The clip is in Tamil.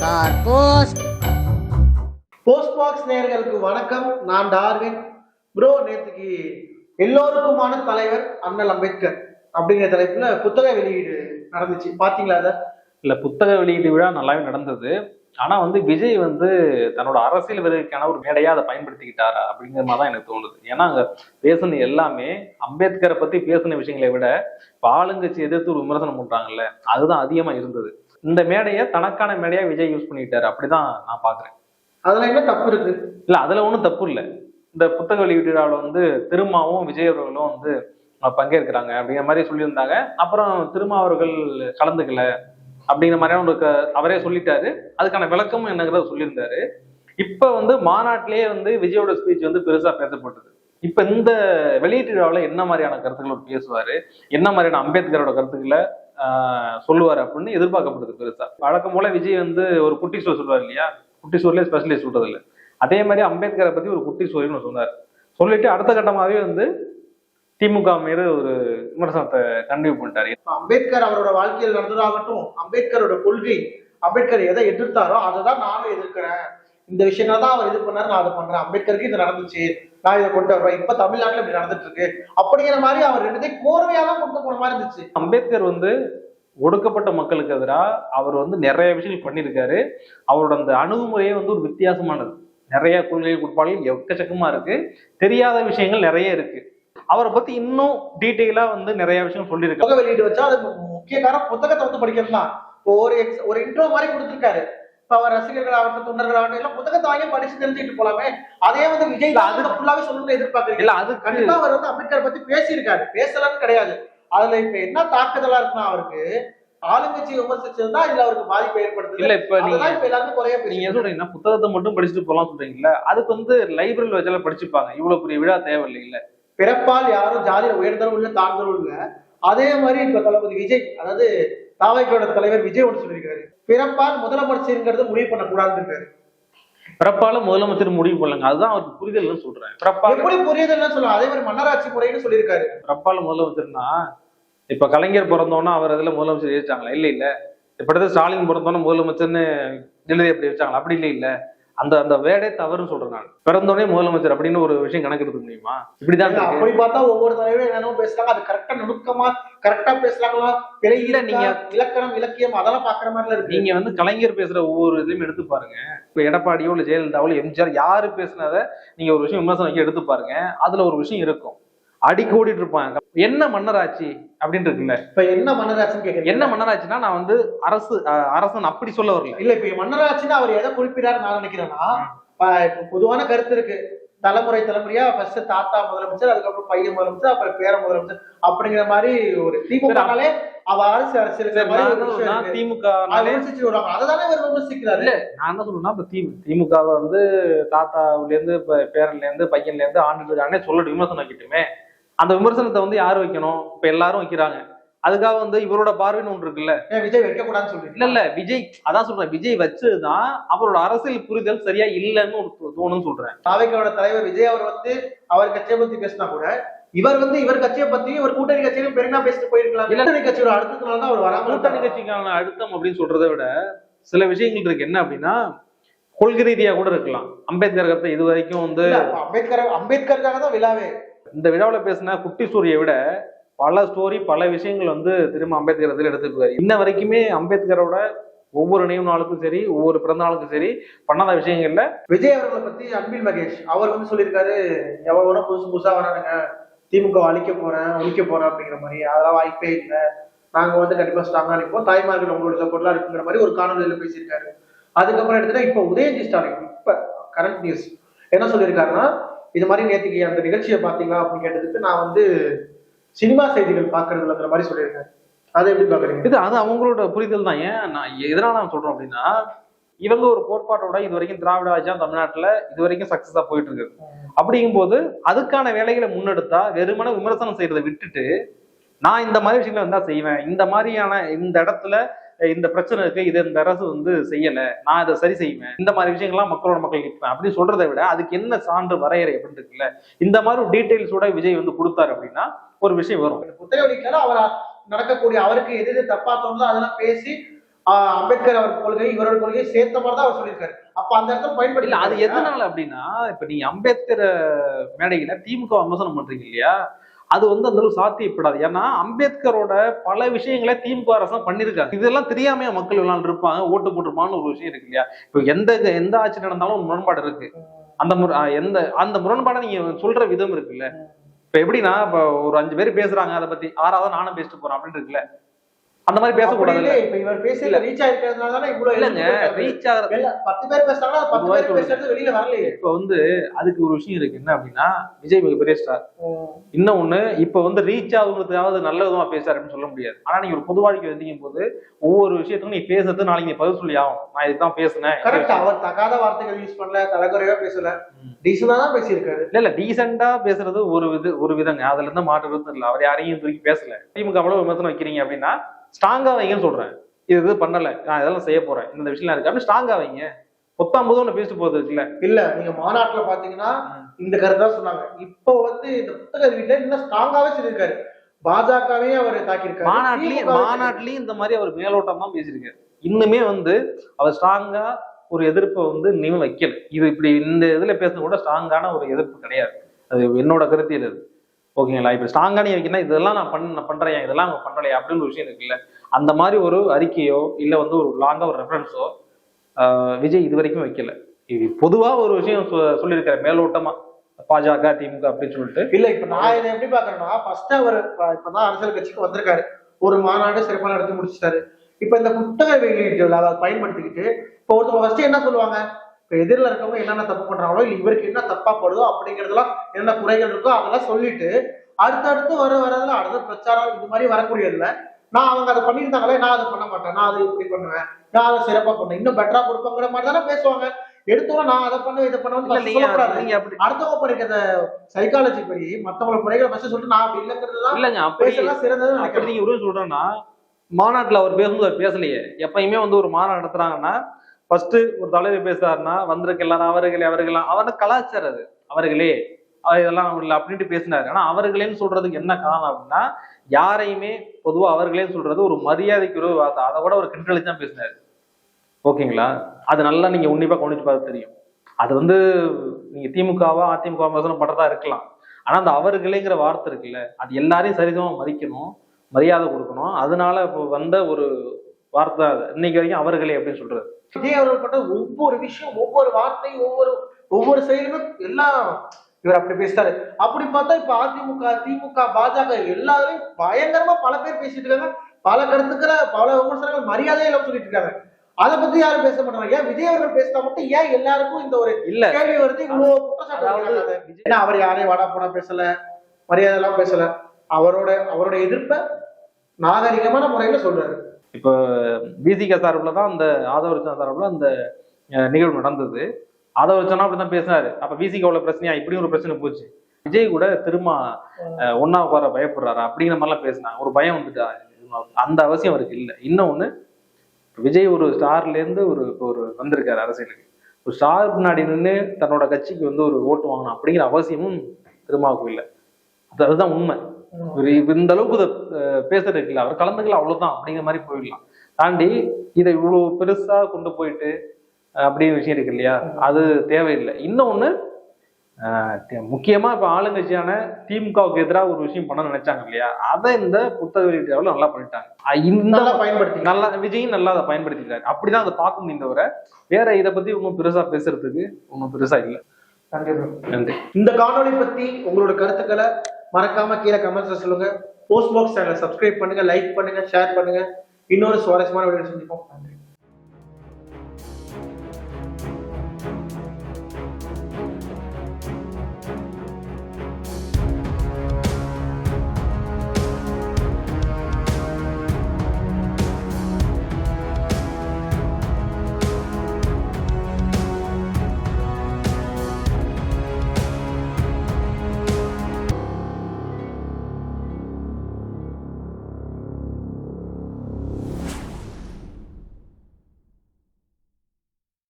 ஸ்டார் போஸ்ட் போஸ்ட் பாக்ஸ் நேயர்களுக்கு வணக்கம். நான் டார்வின். ப்ரோ நேற்றுக்கு எல்லோருக்குமான தலைவர் அண்ணல் அம்பேத்கர் அப்படிங்கிற தலைப்புல புத்தக வெளியீடு நடந்துச்சு. பாத்தீங்களா அத? இல்ல புத்தக வெளியீட்டு விழா நல்லாவே நடந்தது. ஆனா வந்து விஜய் வந்து தன்னோட அரசியல் வருகைக்கான ஒரு மேடையா அதை பயன்படுத்திக்கிட்டாரா அப்படிங்கிற மாதிரி தான் எனக்கு தோணுது. ஏன்னா அங்க பேசுன எல்லாமே அம்பேத்கரை பத்தி பேசின விஷயங்களை விட இப்ப ஆளுங்கட்சி எதிர்த்து ஒரு விமர்சனம் பண்றாங்கல்ல அதுதான் அதிகமா இருந்தது. இந்த மேடையை தனக்கான மேடையா விஜய் யூஸ் பண்ணிக்கிட்டாரு. அப்படிதான் நான் பாக்குறேன் அதுல என்ன தப்பு இருக்கு? இல்ல அதுல ஒண்ணும் தப்பு இல்லை. இந்த புத்தக வெளியீட்டு விழாவில் வந்து திருமாவும் விஜய் அவர்களும் வந்து பங்கேற்கிறாங்க. அப்படிங்கிற மாதிரி சொல்லியிருந்தாங்க. அப்புறம் திருமா அவர்கள் கலந்துக்கல. அப்படிங்கிற மாதிரியான ஒரு அவரே சொல்லிட்டாரு. அதுக்கான விளக்கமும் என்னங்கிறத சொல்லியிருந்தாரு. இப்ப வந்து மாநாட்டிலேயே வந்து விஜயோட ஸ்பீச் வந்து பெருசா பேசப்பட்டது. இப்ப இந்த வெளியீட்டு விழாவில் என்ன மாதிரியான கருத்துக்கள் அவர் பேசுவாரு? என்ன மாதிரியான அம்பேத்கரோட கருத்துக்களை சொல்லுவார் அப்படின்னு எதிர்பார்க்கப்படுது பெருசா. வழக்கம் போல விஜய் வந்து ஒரு குட்டி ஸ்டோர் சொல்லுவார் இல்லையா? குட்டி ஸ்டோர்லேயே ஸ்பெஷலிஸ்ட் சொல்றது இல்லை அதே மாதிரி அம்பேத்கரை பத்தி ஒரு குட்டி ஸ்டோரின்னு சொன்னார். சொல்லிட்டு அடுத்த கட்டமாகவே வந்து திமுக மீது ஒரு விமர்சனத்தை கண்டினியூ பண்ணிட்டாரு. அம்பேத்கர் அவரோட வாழ்க்கையில் நடந்ததாகட்டும் அம்பேத்கரோட கொள்கை அம்பேத்கர் எதை எதிர்த்தாரோ அதை தான் நானும் எதிர்க்கிறேன். இந்த விஷயங்களை தான் அவர் இது பண்ணாரு நான் அதை பண்றேன். அம்பேத்கருக்கு இது நடந்துச்சு. நான் இதை கொண்டு வருவேன் இப்ப தமிழ்நாட்டுல இப்படி நடந்துட்டு இருக்கு அப்படிங்கிற மாதிரி அவர் ரெண்டுத்தையும் கோர்வையா தான் கொண்டு போன மாதிரி இருந்துச்சு. அம்பேத்கர் வந்து ஒடுக்கப்பட்ட மக்களுக்கு எதிராக அவர் வந்து நிறைய விஷயங்கள் பண்ணியிருக்காரு. அவரோட அந்த அணுகுமுறையே வந்து ஒரு வித்தியாசமானது. நிறைய கொள்கை கோட்பாடுகள் எக்கச்சக்கமா இருக்கு. தெரியாத விஷயங்கள் நிறைய இருக்கு. அவரை பத்தி இன்னும் டீட்டெயிலா வந்து நிறைய விஷயம் சொல்லியிருக்காரு. புத்தக வெளியீடு வச்சா அது முக்கிய காரணம் புத்தகத்தை வந்து படிக்கிறது தான் ஒரு ex- ஒரு இன்ட்ரோ மாதிரி கொடுத்துருக்காரு. இப்ப அவர் ரசிகர்கள் ஆகட்டும் தொண்டர்கள் ஆகட்டும் எல்லாம் புத்தகத்தை வாங்கி படிச்சு தெரிஞ்சுட்டு போலாமே. அதே வந்து விஜய் அது ஃபுல்லாவே சொல்லணும்னு எதிர்பார்க்கறீங்க. இல்ல அது கண்டிப்பா அவர் வந்து அம்பேத்கர் பத்தி பேசியிருக்காரு. பேசலன்னு கிடையாது. அதுல இப்ப என்ன தாக்குதலா இருக்குன்னா அவருக்கு? ஆளுங்கட்சி விமர்சிச்சதுதான் இதுல அவருக்கு பாதிப்பு ஏற்படுத்துது. இல்ல இப்ப நீங்க இப்ப எல்லாருமே குறைய நீங்க சொல்றீங்கன்னா புத்தகத்தை மட்டும் படிச்சுட்டு போலாம் சொல்றீங்கல்ல அதுக்கு வந்து லைப்ரரியில் வச்சாலும் படிச்சுப்பாங்க. இவ்வளவு பெரிய விழா தேவையில்லை இல்ல பிறப்பால் யாரும் ஜாதியில உயர்ந்தரும் இல்ல தாழ்ந்தரும் இல்ல அதே மாதிரி இப்ப தளபதி விஜய் அதாவது தாவைக்கோட தலைவர் விஜய் ஒன்று சொல்லியிருக்காரு. பிறப்பால் முதலமைச்சருங்கிறது முடிவு பண்ணக்கூடாதுன்னு பிறப்பால முதலமைச்சர் முடிவு பண்ணலங்க. அதுதான் அவருக்கு புரிதல்னு சொல்றேன் பிறப்பால எப்படி புரியுதுன்னு சொல்லலாம். அதே மாதிரி மன்னராட்சி முறைன்னு சொல்லியிருக்காரு. பிறப்பால முதலமைச்சர்னா இப்ப கலைஞர் பிறந்தோன்னா அவர் இதுல முதலமைச்சர் ஏற்றாங்களா இல்ல இல்ல. இப்ப ஸ்டாலின் பிறந்தோன்னா முதலமைச்சர்னு எழுதி அப்படி வச்சாங்களா? அப்படி இல்ல இல்ல. அந்த அந்த வேடே தவறுன்னு சொல்றேன் நான். பிறந்தோடனே முதலமைச்சர் அப்படின்னு ஒரு விஷயம் கணக்கு எடுக்க முடியுமா? இப்படிதான். அப்படி பார்த்தா ஒவ்வொரு தலைவரும் என்னென்னமோ பேசுறாங்க. அது கரெக்டா நுணுக்கமா கரெக்டா பேசுறாங்களா? பிழை இல்ல, இல்ல நீங்க- இலக்கணம் இலக்கியம் அதெல்லாம் பாக்குற மாதிரில இருக்கு. நீங்க வந்து கலைஞர் பேசுற ஒவ்வொரு இதுலயும் எடுத்து பாருங்க. இப்ப எடப்பாடியோ இல்ல ஜெயலலிதாவோ எம்ஜிஆர் யாரு பேசுனத நீங்க ஒரு விஷயம் விமர்சனம் வைக்க எடுத்து பாருங்க. அதுல ஒரு விஷயம் இருக்கும். அடிக்க ஓடிட்டு இருப்பாங்க என்ன மன்னராட்சி அப்படின்னு இருக்குல்ல? இப்ப என்ன மன்னராட்சின்னு கேக்குறீங்க? என்ன மன்னராட்சினா நான் வந்து அரசு அரசன் அப்படி சொல்ல வரல. இல்ல இப்ப மன்னராட்சின்னு அவர் எதை குறிப்பிடாரு நான் நினைக்கிறேன்னா பொதுவான கருத்து இருக்கு. தலைமுறை தலைமுறையா ஃபர்ஸ்ட் தாத்தா முதலமைச்சர் அதுக்கப்புறம் பையன் முதலமைச்சர் அப்புறம் பேர முதலமைச்சர் அப்படிங்கிற மாதிரி ஒரு திமுகனாலே அவ அரசு அரசியல். திமுக அதை னாலே- விமர்சிச்சு வருவாங்க. அததானே இவர் விமர்சிக்கிறாரு? இல்ல நான் என்ன சொல்றேன்னா இப்ப தி திமுகவை வந்து தாத்தாவுல இருந்து பேரன்ல இருந்து பையன்ல இருந்து ஆண்டுட்டு இருக்கானே சொல்லிட்டு விமர்சனம் வைக்கட்டுமே. அந்த விமர்சனத்தை வந்து யார் வைக்கணும்? இப்ப எல்லாரும் வைக்கிறாங்க. அதுக்காக வந்து இவரோட பார்வைன்னு ஒன்று இருக்குல்ல? விஜய் வைக்க கூடாதுன்னு சொல்றீங்க. இல்ல இல்ல விஜய் அதான் சொல்றேன். விஜய் வச்சதுதான் அவரோட அரசியல் புரிதல் சரியா இல்லைன்னு ஒரு தோ- தோணுன்னு சொல்றேன். தாவைக்கோட தலைவர் விஜய் அவர் வந்து அவர் கட்சியை பத்தி பேசினா கூட இவர் வந்து இவர் கட்சியை பத்தி இவர் கூட்டணி கட்சியிலும் பெருமையா பேசிட்டு போயிருக்கலாம். கூட்டணி கட்சியோட அடுத்த நாள் தான் அவர் வராம கூட்டணி. கட்சிக்கான அழுத்தம் அப்படின்னு சொல்றதை விட சில விஷயங்கள் இருக்கு. என்ன அப்படின்னா கொள்கை ரீதியா கூட இருக்கலாம். அம்பேத்கர் கருத்தை இது வரைக்கும் வந்து அம்பேத்கர் அம்பேத்கருக்காக தான் விழாவே. இந்த விழாவில் பேசின குட்டி சூரியை விட பல ஸ்டோரி பல விஷயங்கள் வந்து திரும்ப அம்பேத்கர் இதில் எடுத்துக்குவார் இன்ன வரைக்குமே அம்பேத்கரோட ஒவ்வொரு நினைவு நாளுக்கும் சரி ஒவ்வொரு பிறந்த நாளுக்கும் சரி பண்ணாத விஷயங்கள்ல விஜய் அவர்களை பத்தி அன்பில் மகேஷ் அவர் வந்து சொல்லியிருக்காரு எவ்வளவு புதுசு புதுசா வரானுங்க திமுக அழிக்க போறேன் ஒழிக்க போறேன் அப்படிங்கிற மாதிரி. அதெல்லாம் வாய்ப்பே இல்லை. நாங்க வந்து கண்டிப்பா ஸ்ட்ராங்கா நிற்போம். தாய்மார்கள் உங்களோட சப்போர்ட்லாம் இருக்குங்கிற மாதிரி ஒரு காணொலியில பேசியிருக்காரு. அதுக்கப்புறம் எடுத்துட்டா இப்ப உதயநிதி ஸ்டாலின் இப்ப கரண்ட் நியூஸ் என்ன சொல்லியிருக்காருன்னா இது மாதிரி நேற்றுக்கு அந்த நிகழ்ச்சியை பார்த்தீங்களா அப்படின்னு கேட்டதுக்கு நான் வந்து சினிமா செய்திகள் பாக்குறது இல்லைங்கிற மாதிரி சொல்லியிருக்கேன். அதை எப்படி பார்க்குறீங்க? இது அது அவங்களோட புரிதல் தான். ஏன் நான் எதனால நான் சொல்கிறோம் அப்படின்னா இவங்க ஒரு கோட்பாட்டோட இது வரைக்கும் திராவிட ஆட்சியா தமிழ்நாட்டில் இது வரைக்கும் சக்ஸஸாக போயிட்டு இருக்கு. அப்படிங்கும்போது அதுக்கான வேலைகளை முன்னெடுத்தா வெறுமன விமர்சனம் செய்யறதை விட்டுட்டு நான் இந்த மாதிரி விஷயங்களை வந்தா செய்வேன். இந்த மாதிரியான இந்த இடத்துல இந்த பிரச்சனை இருக்கு இது இந்த அரசு வந்து செய்யல நான் இதை சரி செய்வேன் இந்த மாதிரி விஷயங்கள்லாம் மக்களோட மக்கள் நிற்பேன் அப்படின்னு சொல்றதை விட அதுக்கு என்ன சான்று வரையறை அப்படின்னு இருக்குல்ல இந்த மாதிரி ஒரு டீட்டெயில்ஸோட விஜய் வந்து கொடுத்தாரு அப்படின்னா ஒரு விஷயம் வரும். புத்தக அவர் நடக்கக்கூடிய அவருக்கு எது எது தப்பா தோணுதோ அதெல்லாம் பேசி அம்பேத்கர் அவர் கொள்கை இவரோட கொள்கை சேர்த்த மாதிரி தான் அவர் சொல்லியிருக்காரு. அப்ப அந்த இடத்துல இல்ல பயன்படுத்தி அது எதனால அப்படின்னா இப்ப நீங்க அம்பேத்கர் மேடையில திமுக விமர்சனம் பண்றீங்க இல்லையா? அது வந்து அந்த அளவுக்கு சாத்தியப்படாது. ஏன்னா அம்பேத்கரோட பல விஷயங்களை திமுக அரசு பண்ணிருக்காங்க இதெல்லாம் தெரியாம மக்கள் எல்லாம் இருப்பாங்க ஓட்டு போட்டுருப்பான்னு ஒரு விஷயம் இருக்கு இல்லையா? இப்போ எந்த எந்த ஆட்சி நடந்தாலும் முரண்பாடு இருக்கு. அந்த முற- எந்த அந்த முரண்பாடை நீங்க சொல்ற விதம் இருக்குல்ல? இப்ப எப்படின்னா இப்ப ஒரு அஞ்சு பேர் பேசுறாங்க அதை பத்தி ஆறாவது நானும் பேசிட்டு போறேன் அப்படின்னு இருக்குல்ல? அந்த மாதிரி பேசக்கூடாது இல்லையே, இப்ப இவர் பேசல ரீச் ஆயிருக்கிறதுனால தானே இவ்வளவு இல்லங்க. ரீச் ஆகிற வெளில பத்து பேர் பேசுறாங்கன்னா அது பத்து பேர். பேசுறது வெளியில வரலையே. இப்ப வந்து அதுக்கு ஒரு விஷயம் இருக்கு. என்ன அப்படின்னா விஜய் மிகப்பெரிய ஸ்டார் இன்னும் ஒண்ணு இப்ப வந்து ரீச் ஆகுறதுக்காவது நல்ல விதமா பேசுறாரு அப்படின்னு சொல்ல முடியாது. ஆனா நீங்க ஒரு பொது வாழ்க்கை வந்தீங்க போது ஒவ்வொரு விஷயத்துக்கும் நீ பேசுறது நாளைக்கு நீ பதில் சொல்லி ஆகும் நான் இதுதான் பேசினேன். கரெக்ட் அவர் தகாத வார்த்தைகள் யூஸ் பண்ணல தலைக்குறையா பேசல. டீசலா தான் பேசியிருக்காரு. இல்ல இல்ல டீசெண்டா பேசுறது ஒரு வித ஒரு விதங்க. அதுல இருந்து மாற்று கருத்து இல்ல. அவர் யாரையும் வரைக்கும் பேசல. திமுக அவ்வளவு விமர்சனம் வைக்கிறீங்க அப்படின்னா ஸ்ட்ராங்கா வைங்கன்னு சொல்றேன். இது இது பண்ணல. நான் இதெல்லாம் செய்ய போறேன். இந்த விஷயம் இருக்கு அப்படின்னு ஸ்ட்ராங்கா வைங்க. பொத்தாம் போது ஒண்ணு பேசிட்டு போகுது இருக்குல்ல? இல்ல நீங்க மாநாட்டுல பாத்தீங்கன்னா இந்த கருத்து தான் சொன்னாங்க. இப்போ வந்து இந்த புத்தக வீட்டுல இன்னும் ஸ்ட்ராங்காவே சொல்லியிருக்காரு. பாஜகவே அவர் தாக்கியிருக்காரு. மாநாட்டிலயும் மாநாட்டிலயும் இந்த மாதிரி அவர் மேலோட்டம் பேசியிருக்காரு. இன்னுமே வந்து அவர் ஸ்ட்ராங்கா ஒரு எதிர்ப்பை வந்து இனிமே வைக்கல. இது இப்படி இந்த இதுல பேசுறது கூட ஸ்ட்ராங்கான ஒரு எதிர்ப்பு கிடையாது. அது என்னோட கருத்தியல் அது. ஓகேங்களா? இப்போ ஸ்ட்ராங்காக நீ வைக்கணும் இதெல்லாம் நான் பண்ண நான் பண்ணுறேன் இதெல்லாம் அவங்க பண்ணலையா அப்படின்னு ஒரு விஷயம் இருக்குல்ல. அந்த மாதிரி ஒரு அறிக்கையோ இல்லை வந்து ஒரு லாங்காக ஒரு ரெஃபரன்ஸோ விஜய் இது வரைக்கும் வைக்கல. இது பொதுவாக ஒரு விஷயம் சொ- சொல்லியிருக்காரு மேலோட்டமாக பாஜக திமுக அப்படின்னு சொல்லிட்டு. இல்ல இப்ப நான் இதை எப்படி பாக்குறேன்னா ஃபர்ஸ்ட் அவர் இப்பதான் அரசியல் கட்சிக்கு வந்திருக்காரு. ஒரு மாநாடு சிறப்பாக நடத்தி முடிச்சிட்டாரு. இப்ப இந்த புத்தக வெளியீட்டு விழாவை பயன்படுத்திக்கிட்டு இப்போ ஒருத்தவங்க ஃபர்ஸ்ட் என்ன சொல்லுவாங்க? எதிரில் இருக்கவங்க என்னென்ன தப்பு பண்றாங்களோ இல்ல இவருக்கு என்ன தப்பா படுதோ அப்படிங்கறதெல்லாம் என்ன குறைகள் இருக்கோ அதெல்லாம் சொல்லிட்டு அடுத்தடுத்து வர வரதுல அடுத்த பிரச்சாரம் இது மாதிரி வரக்கூடியதுல நான் அவங்க அதை பண்ணியிருந்தாங்களே நான் அதை பண்ண மாட்டேன் நான் அதை இப்படி பண்ணுவேன் நான் அதை சிறப்பா பண்ணேன் இன்னும் பெட்டரா கொடுப்பேங்கிற மாதிரி தானே பேசுவாங்க. எடுத்தோம் நான் அதை பண்ண இதை பண்ணுவேன் சொல்லக்கூடாது. அப்படி அடுத்தவங்க படிக்கிற சைக்காலஜி படி மத்தவங்க குறைகளை ஃபர்ஸ்ட் சொல்லிட்டு நான் அப்படி இல்லைங்கிறது தான் இல்லங்க அப்படி சிறந்தது அப்படி நினைக்கிறேன். நீங்க ஒரு சொல்றேன்னா மாநாட்டுல அவர் பேசும்போது அவர் பேசலையே. எப்பயுமே வந்து ஒரு மாநாடு நடத்துறாங்கன்னா ஃபர்ஸ்ட் ஒரு தலைவர் பேசுறாருன்னா வந்திருக்கலாம் எல்லாரும் அவர்களே அவர்களா அவன கலாச்சாரம் அது அவர்களே. அவர் இதெல்லாம் இல்லை அப்படின்ட்டு பேசினாரு. ஆனா அவர்களேன்னு சொல்றதுக்கு என்ன காரணம் அப்படின்னா யாரையுமே பொதுவா அவர்களேன்னு சொல்றது ஒரு மரியாதைக்கு ஒரு வார்த்தை. அதை கூட ஒரு கிண்டலி தான் பேசினாரு. ஓகேங்களா? அது நல்லா நீங்க உன்னிப்பா கவனிச்சு பார்த்து தெரியும். அது வந்து நீங்க திமுகவா அதிமுக பண்றதா இருக்கலாம். ஆனா அந்த அவர்களேங்கிற வார்த்தை இருக்குல்ல அது எல்லாரையும் சரிசமமா மதிக்கணும் மரியாதை கொடுக்கணும். அதனால இப்போ வந்த ஒரு வார்த்தை இன்னைக்கு வரைக்கும் அவர்களே அப்படின்னு சொல்றது. விஜய் அவர்கள் பண்ற ஒவ்வொரு விஷயம் ஒவ்வொரு வார்த்தை ஒவ்வொரு ஒவ்வொரு செயலுமே எல்லாம் இவர் அப்படி பேசிட்டாரு. அப்படி பார்த்தா இப்ப அதிமுக திமுக பாஜக எல்லாரையும் பயங்கரமா பல பேர் பேசிட்டு இருக்காங்க. பல கருத்துக்களை பல விமர்சனங்கள் மரியாதை இல்லாம சொல்லிட்டு இருக்காங்க. அதை பத்தி யாரும் பேச மாட்டாங்க. ஏன் விஜய் அவர்கள் பேசினா மட்டும் ஏன் எல்லாருக்கும் இந்த ஒரு இல்ல. கேள்வி வருது? இவ்வளவு குற்றச்சாட்டு. ஏன்னா அவர் யாரையும் வாடா போடா பேசல மரியாதை எல்லாம் பேசல. அவரோட அவரோட எதிர்ப்பை நாகரிகமான முறையில சொல்றாரு. இப்போ பிசிகே சார்பில் தான் அந்த ஆதவரிச்சனா சார்பில் அந்த நிகழ்வு நடந்தது. ஆதவர்ச்சனா அப்படிதான் பேசினாரு. அப்ப பிசிக உள்ள பிரச்சனையா? இப்படியும் ஒரு பிரச்சனை போச்சு. விஜய் கூட திரும்ப ஒன்னா உட்கார பயப்படுறாரா? அப்படிங்கிற மாதிரிலாம் பேசினாங்க. ஒரு பயம் வந்துட்டா. அந்த அவசியம் அவருக்கு இல்லை. இன்னொன்று விஜய் ஒரு ஸ்டார்ல இருந்து ஒரு இப்போ ஒரு வந்திருக்காரு அரசியலுக்கு. ஒரு ஸ்டார் முன்னாடி நின்று தன்னோட கட்சிக்கு வந்து ஒரு ஓட்டு வாங்கணும் அப்படிங்கிற அவசியமும் திருமாவுக்கு இல்லை. அது அதுதான் உண்மை. இவரு இந்த அளவுக்கு இதை அஹ், பேசுறது இருக்குல்ல அவர் கலந்துக்கல அவ்வளவுதான். அப்படிங்கிற மாதிரி போயிடலாம். தாண்டி இதை இவ்வளவு பெருசா கொண்டு போயிட்டு அப்படின்னு விஷயம் இருக்கு இல்லையா? அது தேவையில்லை. இன்னொன்னு முக்கியமா இப்ப ஆளுங்கட்சியான திமுகவுக்கு எதிராக ஒரு விஷயம் பண்ண நினைச்சாங்க இல்லையா? அதை இந்த புத்தக வெளியீட்டு நல்லா பண்ணிட்டாங்க. இந்த நல்லா பயன்படுத்தி நல்லா விஜயும் நல்லா அதை பயன்படுத்திட்டாரு. அப்படிதான் அதை பார்க்க முடியும் தவிர வேற இதை பத்தி ஒன்றும் பெருசா பேசுறதுக்கு ஒன்றும் பெருசா இல்லை. நன்றி. இந்த காணொளி பத்தி உங்களோட கருத்துக்களை மறக்காம கீழே கமெண்ட்ஸ்ல சொல்லுங்க. போஸ்ட் பாக்ஸ் சேனல் சப்ஸ்கிரைப் பண்ணுங்க லைக் பண்ணுங்க ஷேர் பண்ணுங்க. இன்னொரு சுவாரஸ்யமான வீடியோ சந்திப்போம். நன்றி.